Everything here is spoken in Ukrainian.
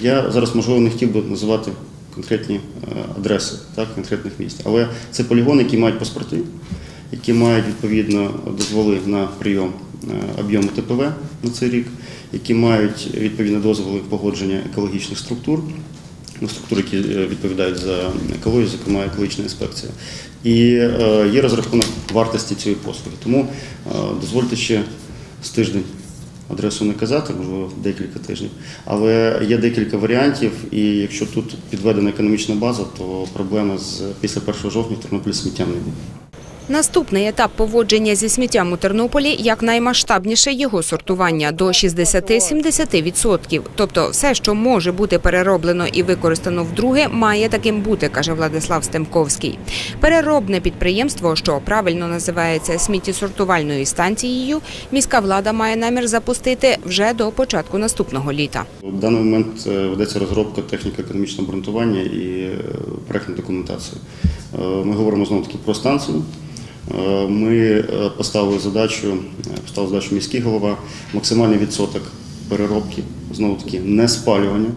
Я зараз, можливо, не хотів би називати конкретні е, адреси так, конкретних місць, але це полігони, які мають паспорти, які мають відповідно дозволи на прийом е, об'єму ТПВ на цей рік, які мають відповідно дозволи погодження екологічних структур, ну, структур, які е, відповідають за екологію, зокрема екологічна інспекція. І є розрахунок вартості цієї послуги. Тому дозвольте ще з тиждень адресу не казати, можливо, декілька тижнів. Але є декілька варіантів, і якщо тут підведена економічна база, то проблема з після 1 жовтня в Тернополі сміттям не буде. Наступний етап поводження зі сміттям у Тернополі як наймасштабніше його сортування до 60-70%. Тобто все, що може бути перероблено і використано вдруге, має таким бути, каже Владислав Стемковський. Переробне підприємство, що правильно називається сміттєсортувальною станцією, міська влада має намір запустити вже до початку наступного літа. В даний момент е, ведеться розробка техніко-економічного обґрунтування і е, проектної документації. Е, Ми говоримо знову таки про станцію. Е, Ми е, поставили задачу, е, поставив задачу міський голова, максимальний відсоток переробки, знову таки не спалювання.